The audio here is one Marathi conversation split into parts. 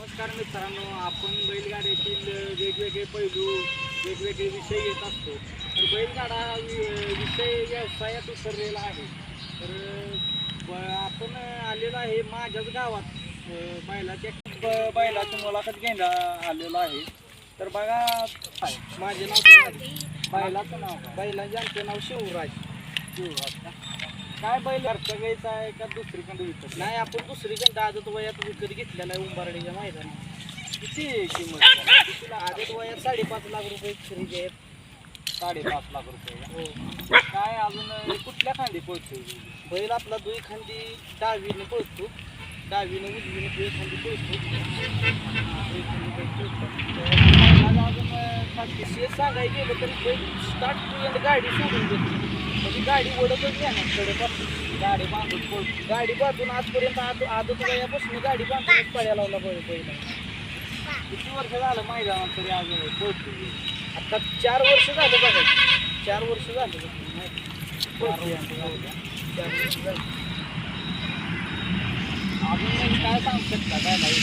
नमस्कार मित्रांनो आपण बैलगाड्यातील वेगवेगळे पैलू वेगवेगळे विषय येत असतो तर बैलगाडा हा वि- विषय व्यवसायात उतरलेला आहे तर ब- आपण आलेलो आहे माझ्याच गावात बैलाच्या ब- बैलाची मुलाखत घ्यायला आलेलो आहे तर बघा माझे नाव. बैलाचं नाव? बैलाचे आमचं नाव शिवराज शिवराज का? काय बैल घरचा घ्यायचा आहे का दुसरीकडे विकत? नाही आपण दुसरीकडे आदत वयात विकत घेतलेला आहे उंबारडीच्या मैदानात. किती किंमत? कितीला आदत वयात साडेपाच लाख रुपये खरेदी आहेत. साडेपाच लाख रुपये हो. काय अजून कुठल्या खांदी पळतो बैल आपला दुई खांदी डावीने पळतो. डावीने उजवीने दुई खांदी पळतो. अजून सांगायला गेलं तरी बैल स्टार्ट गाडी सोडून देतो. म्हणजे गाडी ओढतच नाही कडे गाडी बांधून गाडी बांधून आजपर्यंत आज आदत गाडी बांधूनच पड्या लावला बैल बैल किती वर्ष झालं मैदानात तरी अजून पळतो आता चार वर्ष झालं बघा. चार वर्ष झालं बघा. चार वर्ष चार वर्ष झालं. अजून काय सांगू शकता काय नाही.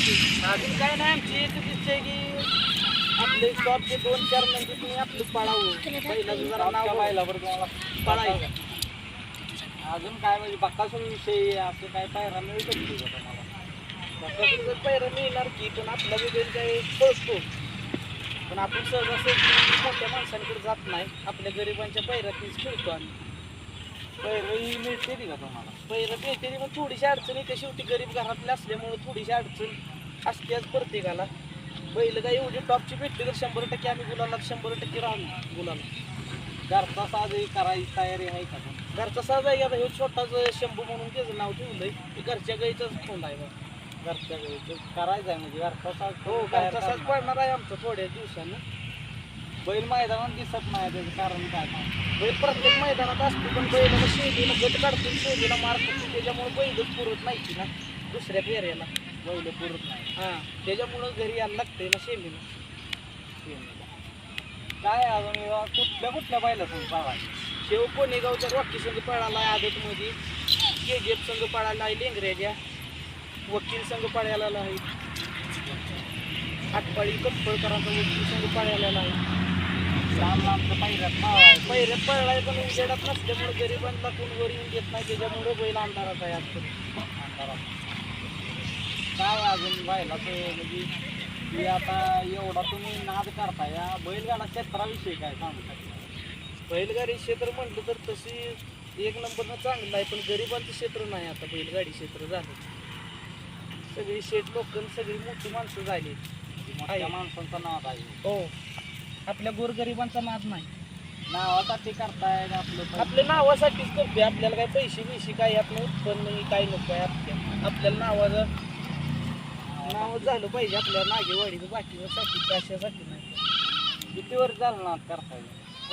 अजून काय नाही आमची. एकच इच्छा आहे की आपले शॉपचे दोन चार म्हणजे तुम्ही आपलं पाडावं पहिला जरा नाव बरं तुम्हाला पळायचं. अजून काय म्हणजे बक्कासूर विषयी असं काय पायरा मिळू शकतो का तुम्हाला? बक्कासूर जर पायरा मिळणार की पण आपला वेगळं काही कळतो पण आपण सहजासहजी मोठ्या माणसांकडे जात नाही. आपल्या गरिबांच्या पैरातीच खेळतो आम्ही. पैरही मिळते ती का तुम्हाला? पैर मिळते ती पण थोडीशी अडचण येते शेवटी गरीब घरातले असल्यामुळं थोडीशी अडचण असतेच प्रत्येकाला. बैल काय एवढी टॉपची भेटली तर शंभर टक्के आम्ही गुलाला शंभर टक्के राहू गुलाला घरचा साजही करायची तयारी आहे का घरचा साज आहे आता हे छोटाच शंभू म्हणून त्याचं नाव ठेवलंय. ते घरच्या गाईचाच फोन आहे बा. घरच्या गाईचं करायचं आहे म्हणजे घरचा साज हो घरचा साज पडणार आहे आमचं थोड्या दिवसानं. बैल मैदानात दिसत नाही त्याचं कारण काय नाही बैल प्रत्येक मैदानात असतो पण बैलाला शेतीला गट काढतो शेतीला मार करतो त्याच्यामुळे बैलच पुरत नाही की ना दुसऱ्या फेऱ्याला. बैल पुरत नाही. हां. त्याच्यामुळं घरी यायला लागतंय ना शेमीला शेमीला काय अजून हे कुठल्या कुठल्या बैला संघ पळाला शेव कोणेगावच्या रॉकी संघ पळाला आहे आदतमध्ये के जी एफ संघ पळाला आहे लेंगऱ्याच्या वकील संघ पळायला आहे. आटपाडी कप्पळकरांचा वकील संघ पळायला आहे. लांब लांबचं पळाय पहिल्यात पळलाय पण उजेडात नसल्यामुळे गरिबांना कोण वर येऊन देत नाही त्याच्यामुळे बैल अंधारात आहे आजपर्यंत. अंधारात. काय अजून बैलाचं म्हणजे की आता एवढा तुम्ही नाद करता या बैलगाडा क्षेत्राविषयी काय सांगू शकता? बैलगाडी क्षेत्र म्हटलं तर तशी एक नंबरनं चांगलं आहे पण गरिबांचं क्षेत्र नाही आता बैलगाडी क्षेत्र झालं. सगळी शेत लोक सगळी मोठी माणसं झाली. मोठ्या माणसांचा नाद आहे. हो. आपल्या गोरगरिबांचा नाद नाही. नावासाठी करताय आपलं आपल्या नावासाठीच करतोय. आपल्याला काय पैसे बिशे काय आपलं उत्पन्न काय नको आहे आपल्या आपल्याला नावाचं नाव झालं पाहिजे आपल्या नागेवाडीचं बाकीच्यासाठी कशासाठी नाही. किती वर्ष झालं नाद करताय?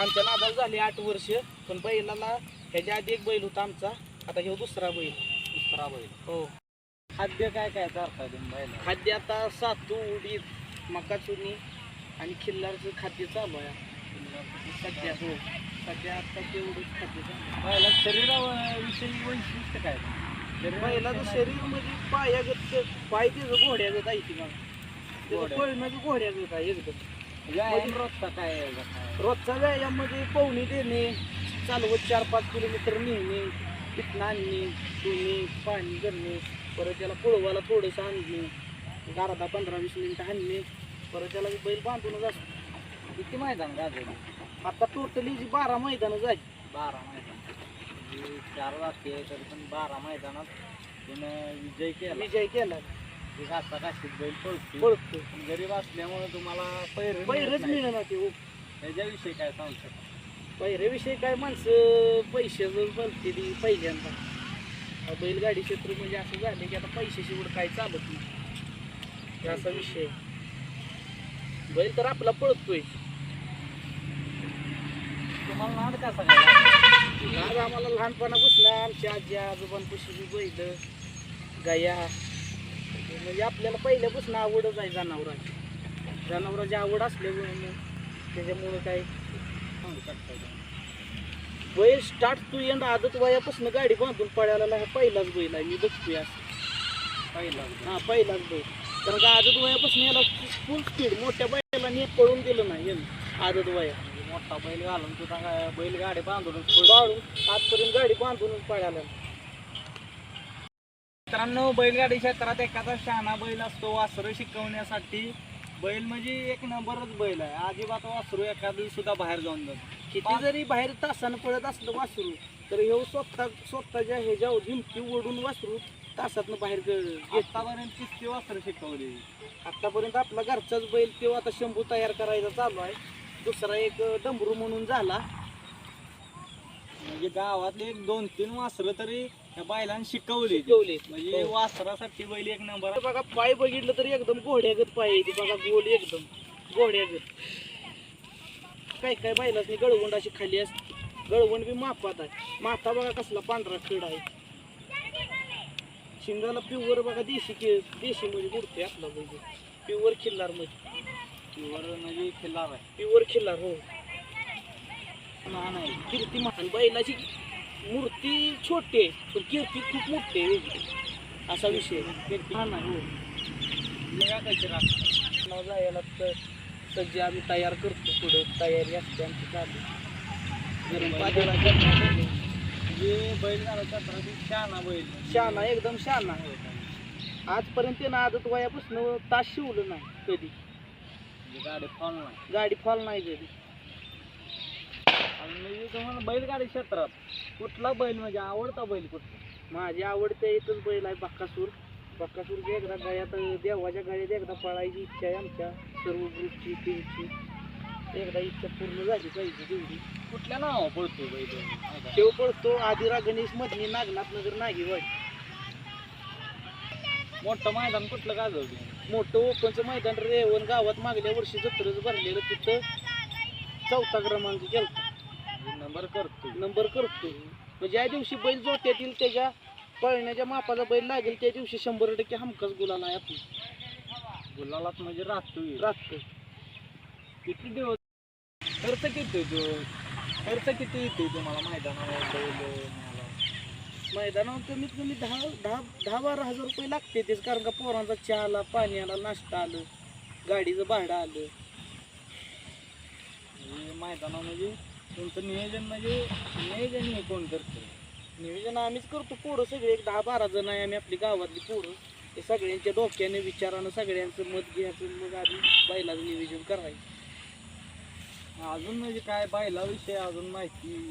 आमच्या नादाला झाली आठ वर्ष पण बैलाला ह्याच्या आधी एक बैल होता आमचा. आता ह्यो दुसरा बैल. दुसरा बैल. हो. खाद्य काय काय करताय तुम्ही बैल खाद्य आता सातू उडीद मका चुनी आणि खिल्लारचं खाद्य चालू आहे. सध्या हो. सध्या आता तेवढंच खाद्य चालू आहे. शरीराविषयी वैशिष्ट्य काय? बैलाचं शरीर म्हणजे पायागत पाय त्याचं घोड्यागत आहे ती मला पळणं घोड्यागत आहे एकदम व्यायाम रोजचा काय रोजचा व्यायाम म्हणजे पोहणी देणे चालवत चार पाच किलोमीटर नेणे पिठणं आणणे धुणे पाणी करणे परत त्याला पुळवाला थोडंसं आणणे अर्धा पंधरा वीस मिनिटं आणणे परत त्याला बैल बांधूनच असतो. किती मैदान गाजवली? आता टोटली जी बारा मैदानं जाईल बारा मैदान. चार वाजते तरी पण बारा मैदानात त्यानं विजय केला. विजय केला. घासा घाशीत बैल पळतो पळतो गरीब असल्यामुळे तुम्हाला पैर पैरच मिळणार ते हो. त्याच्याविषयी काय सांगू शकता? पैऱ्याविषयी काय माणसं पैसे जर बोलते ती पहिल्यांदा. अहो, बैलगाडी क्षेत्र म्हणजे असं झालं की आता पैशाशी एवढं काय चालत नाही. असा विषय. आहे. बैल तर आपला पळतोय. तुम्हाला नाद कसा नाद आम्हाला लहानपणापासून आमच्या आजी आजोबांपासून बैल गाया. म्हणजे आपल्याला पहिल्यापासून आवडच आहे जनावरांची. जनावरांची आवड असल्यामुळे त्याच्यामुळं काय? बैल स्टार्ट टू एंड आदत वयापासून गाडी बांधून पळायला हा पहिलाच बैल आहे. मी बघतोय असं. पहिलाच हां पहिलाच बैल. कारण का आदत वयापासून याला फुल स्पीड मोठ्या बैलांनी पळून दिलं नाही आदत वया मोठा बैल घालून तुझा बैल गाडी बांधून बाळून आजपर्यंत गाडी बांधूनच पळाल्या मित्रांनो बैलगाडी क्षेत्रात एखादा शहाणा बैल असतो वासरं शिकवण्यासाठी. बैल म्हणजे एक नंबरच बैल आहे. अजिबात वासरू एखादी सुद्धा बाहेर जाऊन जात किती जरी बाहेर तासानं पळत असलं वासरू तर हे स्वतः स्वतःच्या ह्याच्यावर हिमती ओढून वासरू तासातनं बाहेर आतापर्यंत किती वासरं शिकवली? आतापर्यंत आपला घरचाच बैल तो आता शंभू तयार करायचा चालू आहे. दुसरा एक डंबरू म्हणून झाला. म्हणजे गावातले एक दोन तीन वासरं तरी या बैलांनी शिकवली. शिकवले. म्हणजे हो. वासरासाठी बैल एक नंबर बघा पाय बघितलं तर एकदम घोड्यागत पाय आहे. ते बघा गोल एकदम. घोड्यागत. काय काय बैलाची गळवंड अशी खाली असते गळवंड बी मापात आहे. माथा बघा कसला पांढरा खेळ आहे. शिंगाला प्युअर बघा देशी के देशी मध्ये उडते आपला म्हणजे प्युअर खिल्लारमध्ये. किंवा म्हणजे खिल्लार आहे. प्युअर खिल्लार हो. लहान आहे. कीर्ती महान. बैलाची मूर्ती छोटी आहे पण कीर्ती खूप मोठी आहे. वेगळी असा विषय आहे. कीर्ती महान आहे हो. नाव जायला तर सज्ज आम्ही तयार करतो पुढं. तयारी असते आमची चालू. गरम करणार. म्हणजे बैल घालायचा शहाणा बैल शहाणा एकदम शहाणा. आहे आजपर्यंत त्यानं आदत वयापासून तास शिवलं नाही कधी. गाडी फॉल नाही. गाडी फॉल नाही कधी आणि तुम्हाला बैलगाडी क्षेत्रात कुठला बैल म्हणजे आवडता बैल कुठला? माझी आवडते एकच बैल आहे बक्कासूर. बक्कासूरची एकदा गळ्यात देवाच्या गळ्यात एकदा पळायची इच्छा आहे आमच्या सर्व ग्रुपची टीमची एकदा इच्छा पूर्ण झाली पाहिजे तेवढी. कुठल्या नाव पळतो बैल? शेव पडतो आदिरा गणेश मधनी नागनाथ नगर नागेवाडी. मोठं मैदान कुठलं गाजवते मोठं ओपनचं मैदान रेवण गावात मागल्या वर्षी जत्रच भरलेलं तिथं चौथा क्रमांक गेलता. नंबर करतो नंबर करतो मग ज्या दिवशी बैल जोट्यातील त्याच्या पळण्याच्या मापाचा बैल लागेल त्या दिवशी शंभर टक्के हमखास गुलाल आहे आपण गुलालात म्हणजे राहतो राखतो किती दिवस? खर्च किती येतो खर्च किती येतो तुम्हाला मैदानावर बैल? मैदानावर कमीत कमी दहा दहा दहा बारा हजार रुपये लागते तेच कारण का पोरांचा चहा आला पाणी आला नाश्ता आलं गाडीचं भाडं आलं. म्हणजे मैदाना म्हणजे तुमचं नियोजन म्हणजे नियोजन हे कोण करतं? नियोजन आम्हीच करतो पोरं सगळे एक दहा बारा जण आहे आम्ही आपली गावातली पोरं. ते सगळ्यांच्या डोक्याने विचारानं सगळ्यांचं मत घ्यायचं मग आधी बैलाचं नियोजन करायचं. अजून म्हणजे काय बैलाविषयी अजून माहिती